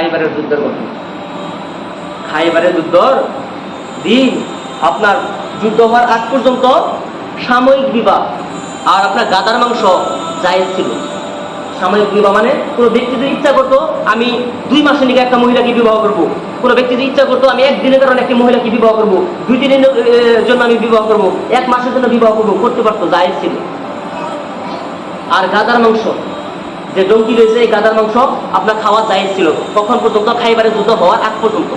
খাইবারের যুদ্ধের ঘটনা খাইবারের যুদ্ধর দিন আপনার যুদ্ধ হওয়ার আগ পর্যন্ত সাময়িক বিবাহ আর আপনার গাদার মাংস জায়েজ ছিল। সাময়িক বিবাহ মানে কোনো ব্যক্তি যদি ইচ্ছা করতো, আমি দুই মাসের নিকে একটা মহিলাকে বিবাহ করব। কোনো ব্যক্তি যদি ইচ্ছা করতো, আমি একদিনের কারণে একটি মহিলাকে বিবাহ করব। দুই দিনের জন্য আমি বিবাহ করব। এক মাসের জন্য বিবাহ করব, করতে পারতো, জায়েজ ছিল। আর গাদার মাংস যে ডঙ্কি রয়েছে এই গাদার মাংস আপনার খাওয়া জায়েজ ছিল। কখন পর্যন্ত খাইবারের যুদ্ধ হওয়ার আগ পর্যন্ত।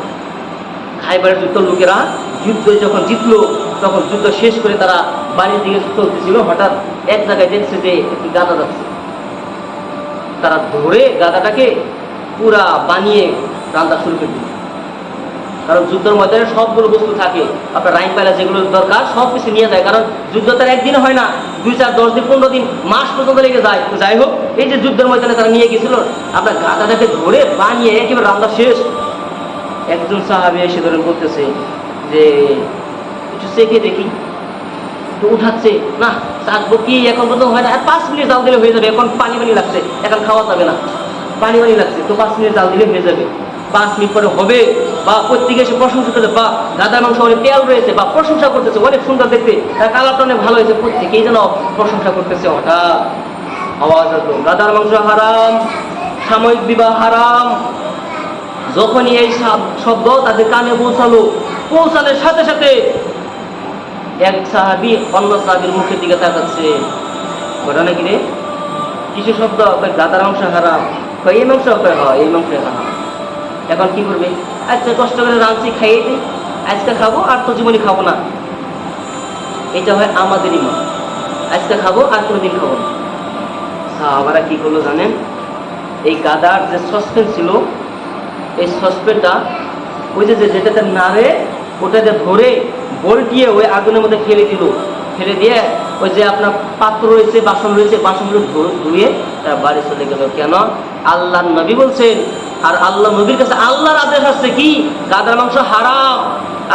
খাইবারের যুদ্ধ লোকেরা যুদ্ধ যখন জিতলো, তখন যুদ্ধ শেষ করে তারা বাড়ির দিকে চলতেছিল হঠাৎ এক জায়গায় দেখছে যে একটি গাদা যাচ্ছে। তারা ধরে গাদাটাকে পুরা বানিয়ে রান্না শুরু করে দিল। কারণ যুদ্ধের ময়দানে সবগুলো বস্তু থাকে। আপনার রাইন পায়লা যেগুলো দরকার সব কিছু নিয়ে যায়। কারণ যুদ্ধ তার একদিন হয় না। দুই চার দশ দিন, পনেরো দিন, মাস পর্যন্ত লেগে যায়। যাই হোক, এই যে যুদ্ধের ময়দানে তারা নিয়ে গেছিল আপনার গাদাটাকে ধরে বানিয়ে একেবারে রান্না শেষ। একজন সাহাবি এসে ধরে বলতেছে যে, একটু চেখে দেখি। তো উঠাচ্ছে, না চাকবো কি এখন পর্যন্ত হয় না। আর পাঁচ মিনিট জাল দিলে হয়ে যাবে, এখন পানি পানি লাগছে, এখন খাওয়া যাবে না। পানি পানি লাগছে, তো পাঁচ মিনিট জাল দিলে হয়ে যাবে। পাঁচ মিনিট পরে হবে। বা প্রত্যেকে এসে প্রশংসা করছে বা গাদার মাংস অনেক তেল রয়েছে, বা প্রশংসা করতেছে, অনেক সুন্দর দেখতে। তার কালারটা অনেক ভালো হয়েছে, প্রত্যেকেই যেন প্রশংসা করতেছে হঠাৎ। আওয়াজ আসলো গাদার মাংস হারাম, সাময়িক বিবাহ হারাম। যখনই এই শাব- শব্দ তাদের কানে পৌঁছালো, পৌঁছানোর সাথে সাথে এক সাহাবি অন্য সাহাবির মুখের দিকে তাকাচ্ছে। ঘটনা কি রে? কিছু শব্দ গাদার মাংস হারাম। এই মাংস কয়, হয়, এই মাংস হারাম। এখন কি করবে? আচ্ছা কষ্ট করে রাঁধছি, খাইয়ে দিই। আজকে খাব আর তো জীবনে খাব না। এটা হয় আমাদেরই মা আজকে খাব আর কোনোদিন খাব না। সাহাবারা কি করল জানেন? এই গাদার যে সসপেন ছিল, এই সসপেনটা ওই যে যেটাতে নাড়ে, ওটাতে ধরে বলটিয়ে ওই আগুনের মধ্যে ফেলে দিল। ফেলে দিয়ে ওই যে আপনার পাত্র রয়েছে, বাসন রয়েছে, বাসনগুলো ধুয়ে তার বাড়ি চলে গেল। কেন? আল্লাহ নবী বলছেন আর আল্লাহ নবীর কাছে আল্লাহর আদেশ আসছে কি? গাদার মাংস হারাম।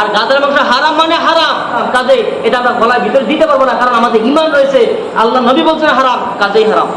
আর গাদার মাংস হারাম মানে হারাম। কাজে এটা আমরা গলার ভিতরে দিতে পারব না, কারণ আমাদের ইমান রয়েছে। আল্লাহ নবী বলছে হারাম, কাজেই হারাম।